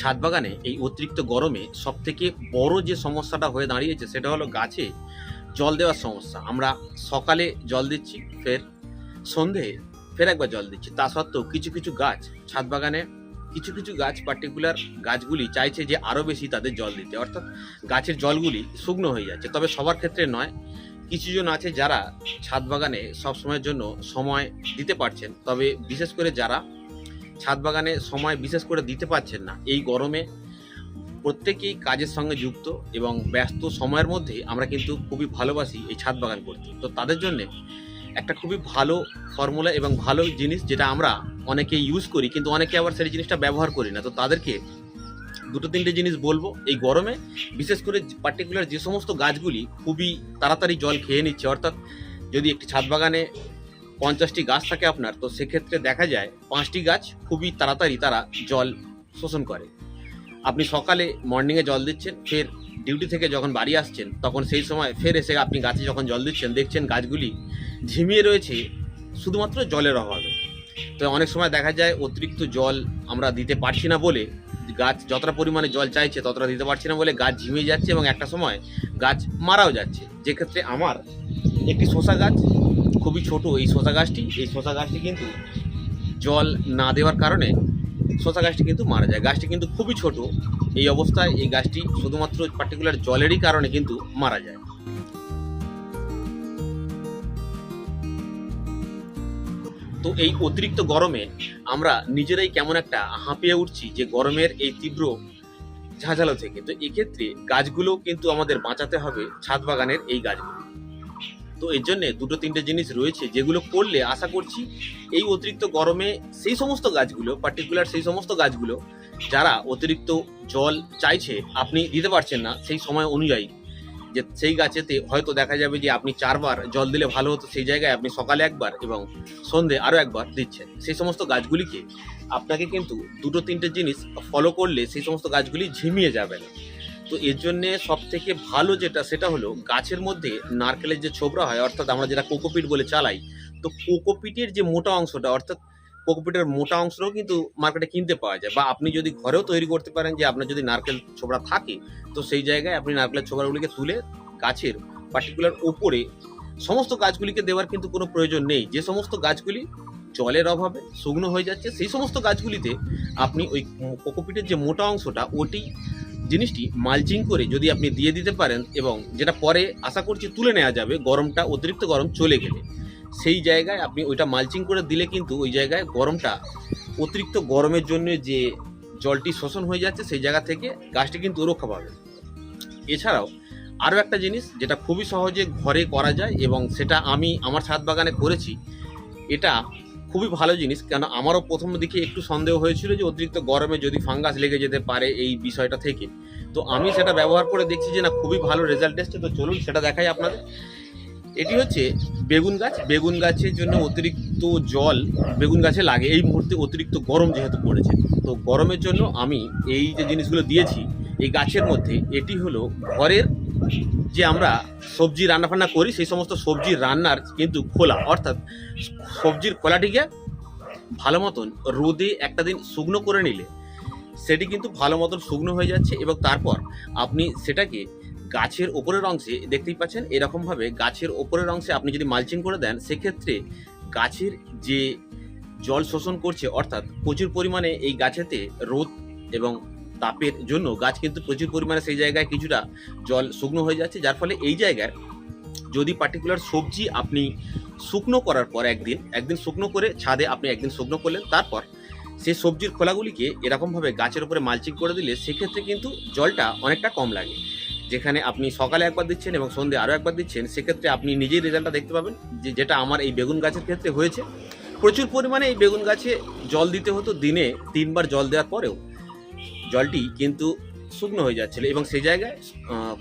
ছাদ বাগানে এই অতিরিক্ত গরমে সবথেকে বড় যে সমস্যাটা হয়ে দাঁড়িয়েছে সেটা হলো গাছে জল দেওয়ার সমস্যা। আমরা সকালে জল দিচ্ছি, ফের সন্ধে ফের একবার জল দিচ্ছি। তা সত্ত্বেও কিছু কিছু গাছ, ছাদ বাগানে কিছু কিছু গাছ পার্টিকুলার গাছগুলি চাইছে যে আরও বেশি তাদের জল দিতে। অর্থাৎ গাছের জলগুলি শুকনো হয়ে যাচ্ছে। তবে সবার ক্ষেত্রে নয় কিছুজন আছে যারা ছাদ বাগানে সব সময়ের জন্য সময় দিতে পারছেন। তবে বিশেষ করে যারা ছাদ বাগানে সময় বিশেষ করে দিতে পারছেন না। এই গরমে প্রত্যেকেই কাজের সঙ্গে যুক্ত এবং ব্যস্ত সময়ের মধ্যে আমরা কিন্তু খুবই ভালোবাসি এই ছাদ বাগান করতে। তো তাদের জন্যে একটা খুবই ভালো ফর্মুলা এবং ভালো জিনিস যেটা আমরা অনেকে ইউজ করি, কিন্তু অনেকে আবার সেই জিনিসটা ব্যবহার করি না। তো তাদেরকে দুটো তিনটে জিনিস বলব। এই গরমে বিশেষ করে পার্টিকুলার যে সমস্ত গাছগুলি খুবই তাড়াতাড়ি জল খেয়ে নিচ্ছে, অর্থাৎ যদি একটি ছাদ বাগানে পঞ্চাশটি গাছ থাকে আপনার, তো সেক্ষেত্রে দেখা যায় পাঁচটি গাছ খুবই তাড়াতাড়ি তারা জল শোষণ করে। আপনি সকালে মর্নিংয়ে জল দিচ্ছেন, ফের ডিউটি থেকে যখন বাড়ি আসছেন, তখন সেই সময় ফের এসে আপনি গাছে যখন জল দিচ্ছেন, দেখছেন গাছগুলি ঝিমিয়ে রয়েছে, শুধুমাত্র জলের অভাবে। তো অনেক সময় দেখা যায় অতিরিক্ত জল আমরা দিতে পারছি না বলে, গাছ যতটা পরিমাণে জল চাইছে ততটা দিতে পারছি না বলে গাছ ঝিমিয়ে যাচ্ছে এবং একটা সময় গাছ মারাও যাচ্ছে। যে ক্ষেত্রে আমার একটি শসা গাছ খুবই ছোট এই শশা গাছটি। এই শশা গাছটি কিন্তু জল না দেওয়ার কারণে শশা গাছটি কিন্তু মারা যায়। গাছটি কিন্তু খুবই ছোট। এই অবস্থায় এই গাছটি শুধুমাত্র পার্টিকুলার জলেরই কারণে কিন্তু মারা যায়। তো এই অতিরিক্ত গরমে আমরা নিজেরাই কেমন একটা হাঁপিয়ে উঠছি যে গরমের এই তীব্র ঝাঁঝালো থেকে। তো এক্ষেত্রে গাছগুলো কিন্তু আমাদের বাঁচাতে হবে ছাদ বাগানের এই গাছগুলো। তো এর জন্য দুটো তিনটে জিনিস রয়েছে যেগুলো করলে আশা করছি এই অতিরিক্ত গরমে সেই সমস্ত গাছগুলো পার্টিকুলার সেই সমস্ত গাছগুলো যারা অতিরিক্ত জল চাইছে, আপনি দিতে পারছেন না সেই সময় অনুযায়ী। যে সেই গাছেতে হয়তো দেখা যাবে যে আপনি চারবার জল দিলে ভালো হতো সেই জায়গায় আপনি সকালে একবার এবং সন্ধে আরও একবার দিচ্ছেন। সেই সমস্ত গাছগুলিকে আপনাকে কিন্তু দুটো তিনটে জিনিস ফলো করলে সেই সমস্ত গাছগুলি ঝিমিয়ে যাবে না। তো এর জন্যে সব থেকে ভালো যেটা, সেটা হলো গাছের মধ্যে নারকেলের যে ছোবরা হয়, অর্থাৎ আমরা যেটা কোকোপিট বলে চালাই, তো কোকোপিটের যে মোটা অংশটা, অর্থাৎ কোকোপিটের মোটা অংশটাও কিন্তু মার্কেটে কিনতে পাওয়া যায়। বা আপনি যদি ঘরেও তৈরি করতে পারেন যে আপনার যদি নারকেল ছোবড়া থাকে, তো সেই জায়গায় আপনি নারকেলের ছোবড়াগুলিকে তুলে গাছের পার্টিকুলার ওপরে সমস্ত গাছগুলিকে দেওয়ার কিন্তু কোনো প্রয়োজন নেই। যে সমস্ত গাছগুলি জলের অভাবে শুকনো হয়ে যাচ্ছে, সেই সমস্ত গাছগুলিতে আপনি ওই কোকোপিটের যে মোটা অংশটা, ওটি জিনিসটি মালচিং করে যদি আপনি দিয়ে দিতে পারেন এবং যেটা পরে আশা করছি তুলে নেওয়া যাবে, গরমটা, অতিরিক্ত গরম চলে গেলে, সেই জায়গায় আপনি ওইটা মালচিং করে দিলে কিন্তু ওই জায়গায় গরমটা অতিরিক্ত গরমের জন্য যে জলটি শোষণ হয়ে যাচ্ছে, সেই জায়গা থেকে গাছটি কিন্তু রক্ষা পাবে। এছাড়াও আরও একটা জিনিস যেটা খুবই সহজে ঘরে করা যায় এবং সেটা আমি আমার ছাদ বাগানে করেছি, এটা খুবই ভালো জিনিস। কেন আমারও প্রথম দিকে একটু সন্দেহ হয়েছিল যে অতিরিক্ত গরমে যদি ফাঙ্গাস লেগে যেতে পারে এই বিষয়টা থেকে। তো আমি সেটা ব্যবহার করে দেখছি যে, না, খুবই ভালো রেজাল্ট এসছে। তো চলুন সেটা দেখাই আপনাদের। এটি হচ্ছে বেগুন গাছ। বেগুন গাছের জন্য অতিরিক্ত জল বেগুন গাছে লাগে। এই মুহূর্তে অতিরিক্ত গরম যেহেতু পড়েছে। তো গরমের জন্য আমি এই যে জিনিসগুলো দিয়েছি, এই গাছের মধ্যে এটি হলো ঘরের যে আমরা সবজি রান্নাবান্না করি, সেই সমস্ত সবজির রান্নার কিন্তু খোলা। অর্থাৎ সবজির খোলাটিকে ভালো মতন রোদে একটা দিন শুকনো করে নিলে, সেটি কিন্তু ভালো মতন শুকনো হয়ে যাচ্ছে এবং তারপর আপনি সেটাকে গাছের ওপরের অংশে, দেখতেই পাচ্ছেন এরকমভাবে গাছের ওপরের অংশে আপনি যদি মালচিং করে দেন, সেক্ষেত্রে গাছের যে জল শোষণ করছে, অর্থাৎ প্রচুর পরিমাণে এই গাছেতে রোদ এবং তাপের জন্য গাছ কিন্তু প্রচুর পরিমাণে সেই জায়গায় কিছুটা জল শুকনো হয়ে যাচ্ছে, যার ফলে এই জায়গায় যদি পার্টিকুলার সবজি আপনি শুকনো করার পর একদিন একদিন শুকনো করে ছাদে আপনি একদিন শুকনো করলেন, তারপর সেই সবজির খোলাগুলিকে এরকমভাবে গাছের উপরে মালচিং করে দিলে সেক্ষেত্রে কিন্তু জলটা অনেকটা কম লাগে। যেখানে আপনি সকালে একবার দিচ্ছেন এবং সন্ধ্যে আরও একবার দিচ্ছেন, সেক্ষেত্রে আপনি নিজেই রেজাল্টটা দেখতে পাবেন যে যেটা আমার এই বেগুন গাছের ক্ষেত্রে হয়েছে। প্রচুর পরিমাণে এই বেগুন গাছে জল দিতে হতো দিনে তিনবার জল দেওয়ার পরেও। জলটি কিন্তু শুকনো হয়ে যাচ্ছিল এবং সেই জায়গায়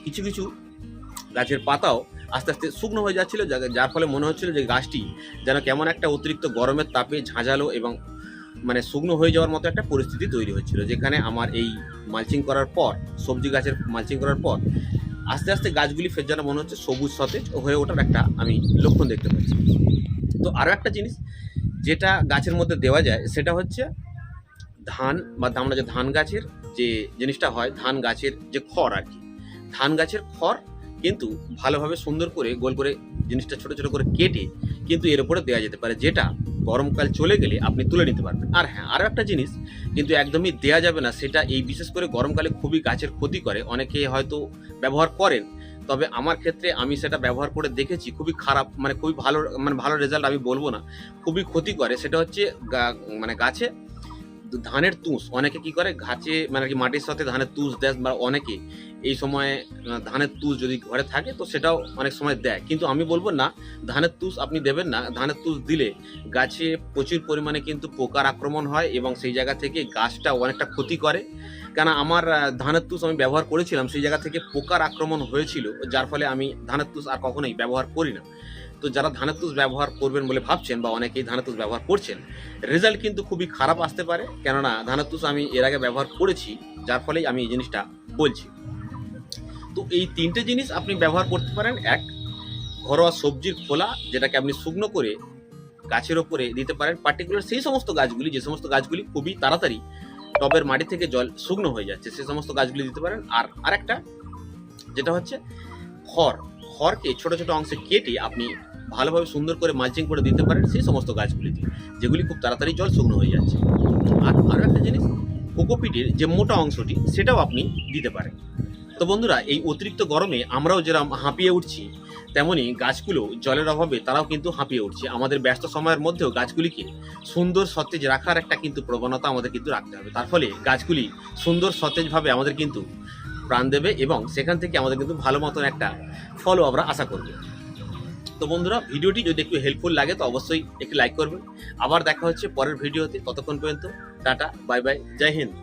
কিছু কিছু গাছের পাতাও আস্তে আস্তে শুকনো হয়ে যাচ্ছিল যার ফলে মনে হচ্ছিল যে গাছটি যেন কেমন একটা অতিরিক্ত গরমের তাপে ঝাঁঝালো এবং মানে শুকনো হয়ে যাওয়ার মতো একটা পরিস্থিতি তৈরি হচ্ছিল যেখানে আমার এই মালচিং করার পর, সবজি গাছের মালচিং করার পর আস্তে আস্তে গাছগুলি ফের যেন মনে হচ্ছে সবুজ সতেজ হয়ে ওঠার একটা আমি লক্ষণ দেখতে পাচ্ছি। তো আরও একটা জিনিস যেটা গাছের মধ্যে দেওয়া যায়, সেটা হচ্ছে ধান বা আমরা যে ধান গাছের যে জিনিসটা হয়, ধান গাছের যে খড় আর কি। ধান গাছের খড় কিন্তু ভালোভাবে সুন্দর করে গোল করে জিনিসটা ছোট ছোট করে কেটে কিন্তু এর উপরে দেওয়া যেতে পারে, যেটা গরমকাল চলে গেলে আপনি তুলে নিতে পারবেন। আর হ্যাঁ আরও একটা জিনিস কিন্তু একদমই দেয়া যাবে না, সেটা এই বিশেষ করে গরমকালে খুবই গাছের ক্ষতি করে। অনেকে হয়তো ব্যবহার করেন, তবে আমার ক্ষেত্রে আমি সেটা ব্যবহার করে দেখেছি, খুবই খারাপ মানে খুবই ভালো মানে ভালো রেজাল্ট আমি বলব না। খুবই ক্ষতি করে, সেটা হচ্ছে মানে গাছে ধানের তুষ, অনেকে কি করে? গাছে মানে কি মাটির সাথে ধানের তুষ দেয় বা অনেকে এই সময়ে ধানের তুষ যদি ঘরে থাকে তো সেটাও অনেক সময় দেয়। কিন্তু আমি বলব না, ধানের তুষ আপনি দেবেন না। ধানের তুষ দিলে গাছে প্রচুর পরিমাণে কিন্তু পোকার আক্রমণ হয় এবং সেই জায়গা থেকে গাছটা অনেকটা ক্ষতি করে। কেন আমার ধানের তুষ আমি ব্যবহার করেছিলাম, সেই জায়গা থেকে পোকার আক্রমণ হয়েছিল, যার ফলে আমি ধানের তুষ আর কখনোই ব্যবহার করি না। তো যারা ধানের তুষ ব্যবহার করবেন বলে ভাবছেন বা অনেকেই ধানের তুষ ব্যবহার করছেন রেজাল্ট কিন্তু খুবই খারাপ আসতে পারে। কেননা ধানের তুষ আমি এর আগে ব্যবহার করেছি, যার ফলেই আমি এই জিনিসটা বলছি। তো এই তিনটে জিনিস আপনি ব্যবহার করতে পারেন। এক, ঘরোয়া সবজির খোলা, যেটাকে আপনি শুকনো করে গাছের ওপরে দিতে পারেন। পার্টিকুলার সেই সমস্ত গাছগুলি, যে সমস্ত গাছগুলি খুবই তাড়াতাড়ি টবের মাটি থেকে জল শুকনো হয়ে যাচ্ছে সেই সমস্ত গাছগুলি দিতে পারেন। আর আরেকটা, যেটা হচ্ছে খড়। খড়কে ছোট ছোট অংশে কেটে আপনি ভালোভাবে সুন্দর করে মালচিং করে দিতে পারেন সেই সমস্ত গাছগুলিতে, যেগুলি খুব তাড়াতাড়ি জল শুকনো হয়ে যাচ্ছে। আর আরও একটা জিনিস, কোকোপিটের যে মোটা অংশটি, সেটাও আপনি দিতে পারেন। তো বন্ধুরা, এই অতিরিক্ত গরমে আমরাও যেরকম হাঁপিয়ে উঠছি, তেমনি গাছগুলো জলের অভাবে তারাও কিন্তু হাঁপিয়ে উঠছে। আমাদের ব্যস্ত সময়ের মধ্যেও গাছগুলিকে সুন্দর সতেজ রাখার একটা কিন্তু প্রবণতা আমাদের কিন্তু রাখতে হবে। তার ফলে গাছগুলি সুন্দর সতেজভাবে আমাদের কিন্তু প্রাণ দেবে এবং সেখান থেকে আমাদের কিন্তু ভালো মতন একটা ফলও আমরা আশা করব। তো বন্ধুরা, ভিডিওটি যদি একটু হেল্পফুল লাগে, তো অবশ্যই একটু লাইক করবেন। আবার দেখা হচ্ছে পরের ভিডিওতে। ততক্ষণ পর্যন্ত, টাটা বাই বাই জয় হিন্দ।